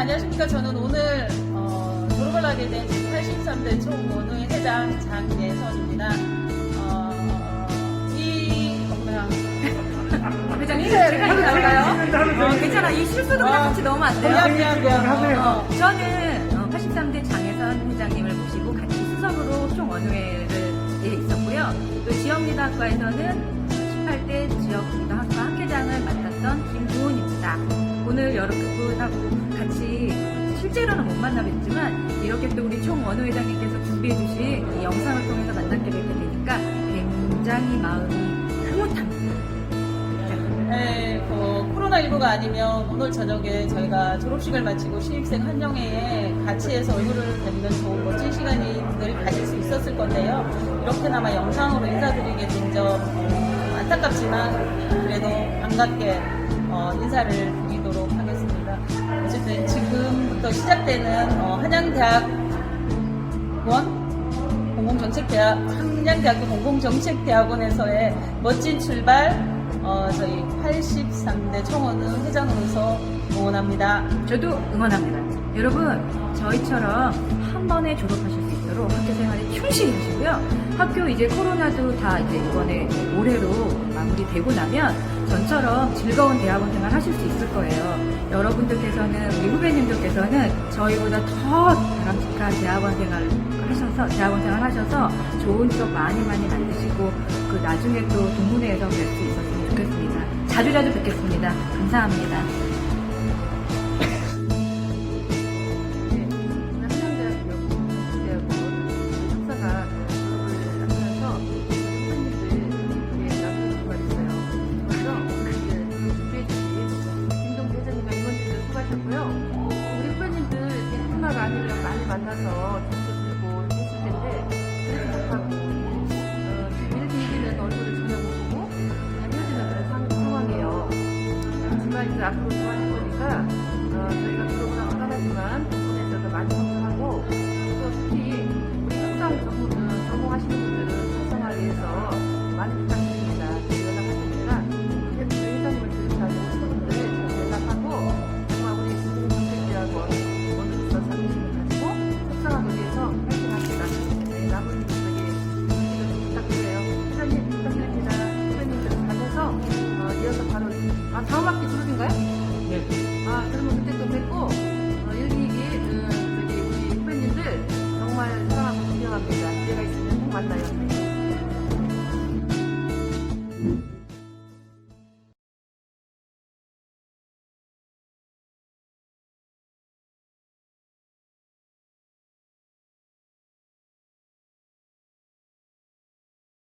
안녕하십니까. 저는 오늘 어, 졸업을 하게 된 83대 총원의 회장 장예선입니다. 어, 이 뭐야? 회장님, 네, 제가 네, 인사할까요? 네. 어, 괜찮아. 이 실수도 어, 같이 넣으면 안 돼요? 미안 미안 미안. 하세요. 어, 어, 저는 어, 83대 장혜선 회장님을 모시고 같이 수석으로 총원회를 에 있었고요. 또 지역리더학과에서는 18대 지역리더학과 학회장을 맡았던 김도은입니다. 오늘 여러분하고 같이 실제로는 못 만나뵙지만 이렇게 또 우리 총원회장님께서 준비해 주신 이 영상을 통해서 만나게 되게 되니까 굉장히 마음이 흐뭇합니다. 네, 그 코로나19가 아니면 오늘 저녁에 저희가 졸업식을 마치고 신입생 한영회에 같이 해서 얼굴을 뵙는 좋은 멋진 시간을 가질 수 있었을 건데요. 이렇게나마 영상으로 인사드리게 된 점 안타깝지만 그래도 반갑게 어, 인사를 드리도록 하겠습니다. 어쨌든 지금부터 시작되는 어, 한양대학원 공공정책대학 한양대학교 공공정책대학원에서의 멋진 출발 어, 저희 83대 청원은 회장으로서 응원합니다. 저도 응원합니다. 여러분, 저희처럼 한 번에 졸업하실 수 있도록 학교 생활에 충실히 하시고요. 학교 이제 코로나도 다 이제 이번에 올해로 마무리되고 나면 전처럼 즐거운 대학원 생활 하실 수 있을 거예요. 여러분들께서는, 우리 후배님들께서는 저희보다 더 바람직한 대학원 생활 하셔서, 대학원 생활 하셔서 좋은 추억 많이 많이 만드시고, 그 나중에 또 동문회에서 뵐 수 있었으면 좋겠습니다. 자주자주 뵙겠습니다. 감사합니다. 수고하셨고요. 우리 후배님들 코로나가 아니면 많이 만나서 점수 들고 했을 텐데 그래도 못하고 어, 지금 일기는 얼굴을 전혀 못 보고 그냥 헤어지는 그런 상- 상황이에요. 하지만 이제 앞으로 좋아질 거니까 어, 저희가 하고 떠나지만 부분에서도 많이 성장하고 또 특히 우리 항상 전공, 어, 전공하시는